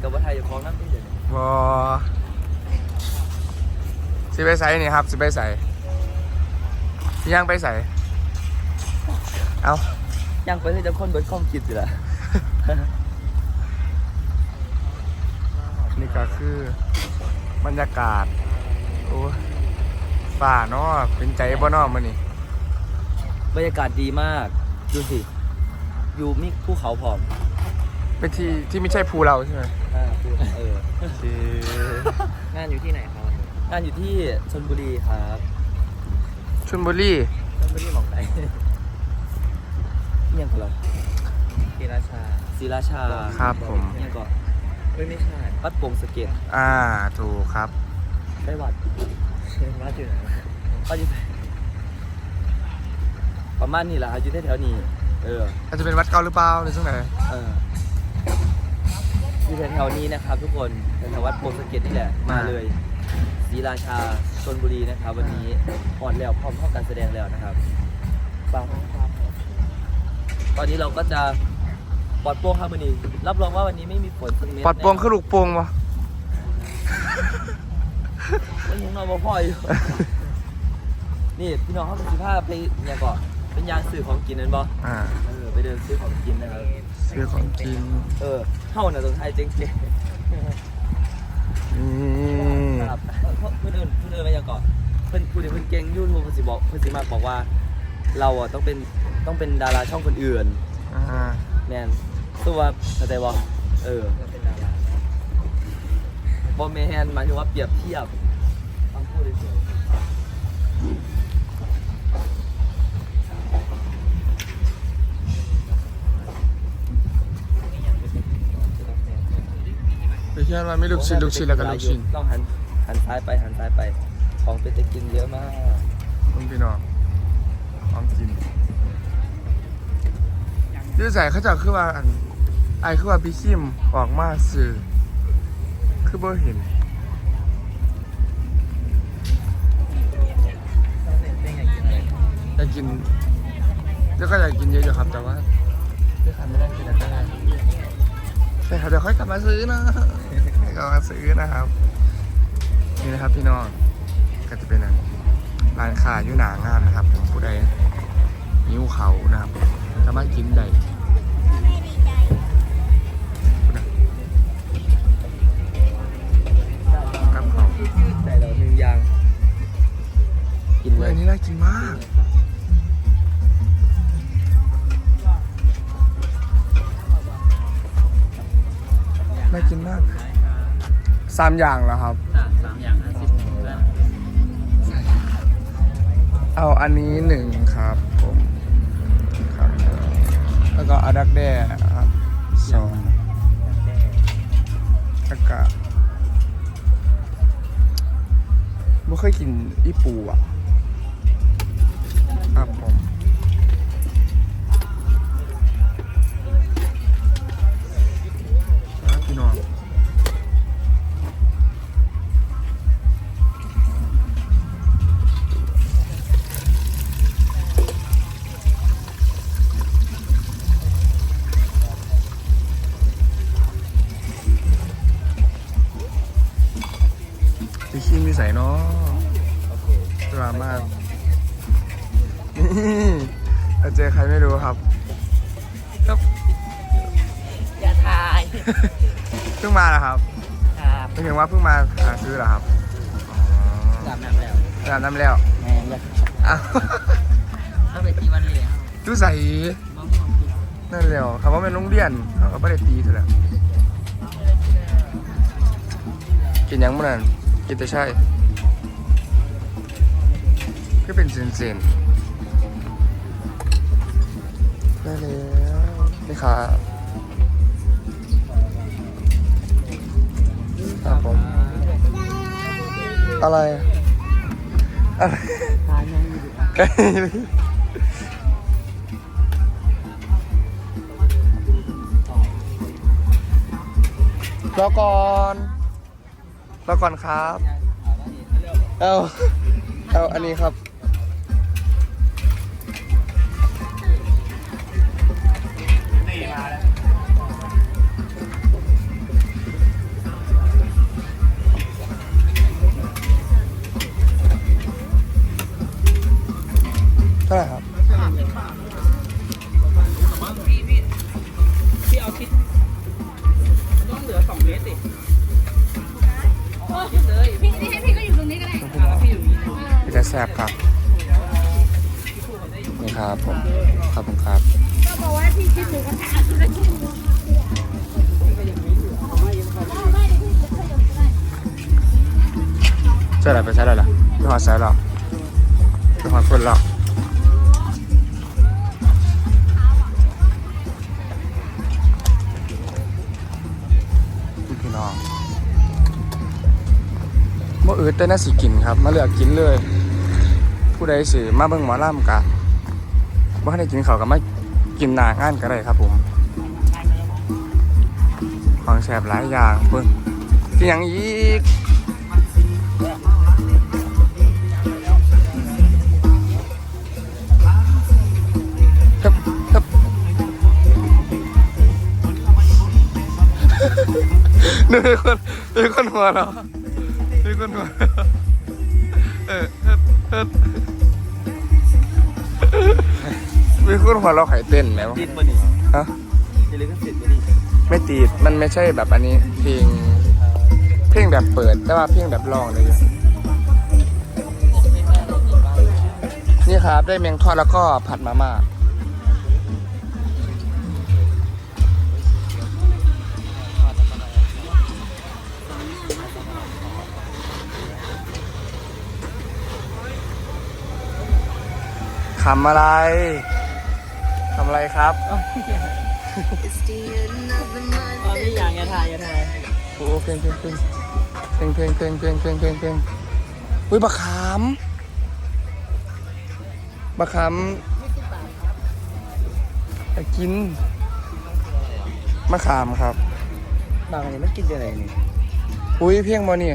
กับว่าไทยอยู่ของน้ำที่เด่นบอสิไปใส่นี่ครับ สิไปใส่ย่างไปใส่เอายังไปที่จะคนเบิร์ดคอมคิดอยู่ละนี่ก็คือบรรยากาศ โอ้ฝ่าเนาะเป็นใจบ่เนอมันนี่บรรยากาศดีมาก ดูสิ อยู่มีภูเขาผอม เป็นที่ที่ไม่ใช่ภูเราใช่ไหมอ่าภูเออ โอเคงานอยู่ที่ไหนครับ งานอยู่ที่ชลบุรีครับชลบุรีชลบุรีหมองไหนเมี่ยงของเราศรีราชาศรีราชาครับผมเนี่ยก็ไม่ไม่ใช่วัดโป่งสะเก็ดอ่าถูกครับ ได้วัดวัดอยู่ไหนวัดอยู่ไหนประมาณนี้แหละครับอยู่แถวๆนี้ เอออาจจะเป็นวัดเก่าหรือเปล่าหรือช่วงไหนเออ อยู่แถวๆนี้นะครับ ทุกคนแถวๆวัดโพธิ์สะเก็ดนี่แหละมาเลยศรีราชาชนบุรีนะครับ วันนี้อ่อนแล้วพร้อมเข้าการแสดงแล้วนะครับฟังครับตอนนี้เราก็จะปลอดโปร่งครับวันนี้รับรองว่าวันนี้ไม่มีฝนสักเม็ดปลอดโปร่งคือลูกโป่งวะมันยังนอนบ่พ่ออยู่ นี่พี่น้องเขาเป็นสิบห้าไปเนี่ยก่อน เป็นยางสื่อของกินนั่นบ่อ่า เออไปเดินซื้อของกินนะครับ ซื้อของกินเออเข้าน่ะตรงไทยเจ๊งๆนี่ครับเพื่อนเอินเพื่อนเอินมาอย่างก่อนเพื่อนพูดถึงเพื่อนเก่งยูทูบเพื่อนสิบอกเพื่อนสิมาบอกว่า เราอะต้องเป็นต้องเป็นดาราช่องคนอื่นอ่าแมนตัวเข้าใจบ่เออเป็นดาราบอแมนหมายถึงว่าเปรียบเทียบ ชื่อว่าไม่ลูกชิ้นลูกชิ้นแล้วก็ลูกชิ้นต้องหันหันซ้ายไปหันซ้ายไป ของเป็นจะกินเยอะมากคุณพี่น้องของกินยืดใส่เขาเจะคือว่าอันไอคือว่าพี่คิมออกมาสื่อคือบ่เห็นอยากกินแล้วก็อยากกินเยอะอยู่ครับแต่ว่าไม่ทานไม่ได้กินอะไร ได้แต่ครับเดี๋ยวค่อยกลับมาซื้อนะค่อยกลับมาซื้อนะครับ นี่นะครับพี่น้องก็จะเป็นร้านค้าอยู่หนางานนะครับผมผู้ใดนิ้วเขานะครับสามารถกินได้กับเขาได้แล้วหนึ่งอย่างกินเลเฮ้ยยอันนี้น่ากินมาก น่ากินมากสามอย่างแล้วครับ สามอย่างห้าสิบเอาอันนี้หนึ่งครับผมครับ แล้วก็อาดักแด้ครับสองแล้วก็ไม่เคยกินอีปูอะ เราเจอใครไม่รู้ครับครับอย่าทายเพิ่งมาเหรอครับครับไม่ถึงว่าเพิ่งมาหาซื้อเหรอครับสามแบบแล้วอ๋อร้านน้ำแล้วแม่เลยอ้าวถ้าไปที่วันนี้ดูใส่มะม่วงนั่นแล้วคำว่าเป็นโรงเรียนเขาก็ไม่ได้ตีเท่าไหร่กินยังมื่อนั้นกินแต่ใช่ก็เป็นเซนเซนๆ ได้แล้วนี่ครับครับผมอะไรอะไรทานยังอยู่ใกล้รอก่อนรอก่อนครับ เอา เอา อันนี้ครับ พี่นี่ให้พี่ก็อยู่ตรงนี้ก็ได้พี่จะแซบครับนี่ครับผมครับผมครับก็บอกว่าพี่คิดถึงกระทะธุรกิจใช่หรอไปใช่หรอไปหอดใส่หรอไปหอดคนหรอพี่น้อง เมื่ออืดแต่น่าสิกินครับ มาเลือกกินเลย ผู้ใดสิมาเบิ่งหมอลำกะว่าให้ได้กินเขาวก็มากินหนางานก็ได้ครับผม ของแสบหลายอย่างเบิ่งกินอย่างอีกครับครับดูมีคนมีคนหัวเราะ มีคนหัวเราะเออเฮ็ดเฮ็ดมีคนหัวเราะไข่เต้นไหมวะติดมานี่ฮะจะเลยก็ติดมานี่ไม่ตีดมันไม่ใช่แบบอันนี้เพลงเพลงแบบเปิด แต่ว่าเพลงแบบร้องเลยนี่ครับได้เมียงทอดแล้วก็ผัดมาม่า ทำอะไร ทำอะไรครับอ๋อนี่อย่างอย่าถ่ายอย่าถ่ายโอ้เพลงเพลงเพลงเพลงเพลงเพลงเพลงเพลงเพลงเพลงอุ้ยบักขามบักขามไปกินมะขามครับ บางอันนี้มันกินยังไงนี่ อุ้ยเพียงบอนี่